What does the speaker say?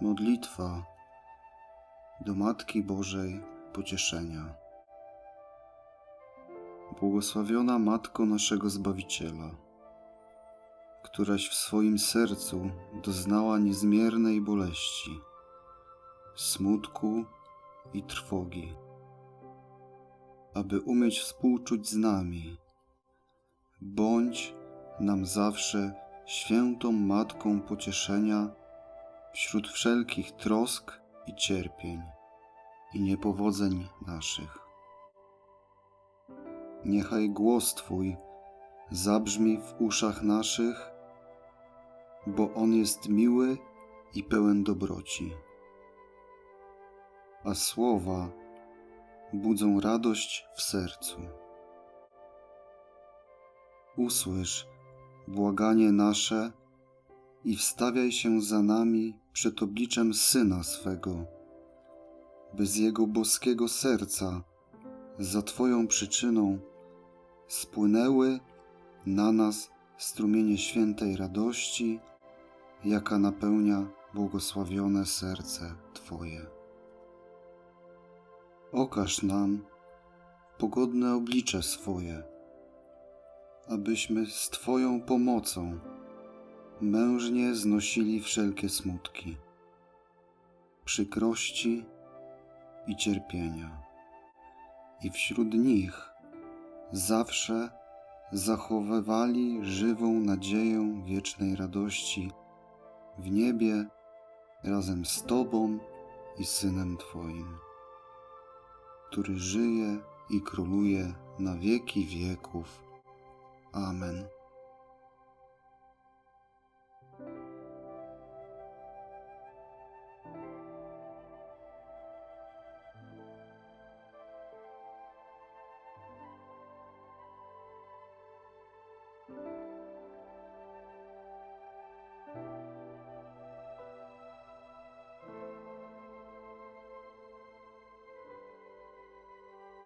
Modlitwa do Matki Bożej Pocieszenia. Błogosławiona Matko naszego Zbawiciela, któraś w swoim sercu doznała niezmiernej boleści, smutku i trwogi, aby umieć współczuć z nami, bądź nam zawsze świętą Matką Pocieszenia wśród wszelkich trosk i cierpień i niepowodzeń naszych. Niechaj głos Twój zabrzmi w uszach naszych, bo On jest miły i pełen dobroci, a słowa budzą radość w sercu. Usłysz błaganie nasze i wstawiaj się za nami przed obliczem Syna swego, by z Jego boskiego serca za Twoją przyczyną spłynęły na nas strumienie świętej radości, jaka napełnia błogosławione serce Twoje. Okaż nam pogodne oblicze swoje, abyśmy z Twoją pomocą mężnie znosili wszelkie smutki, przykrości i cierpienia, i wśród nich zawsze zachowywali żywą nadzieję wiecznej radości w niebie razem z Tobą i Synem Twoim, który żyje i króluje na wieki wieków. Amen.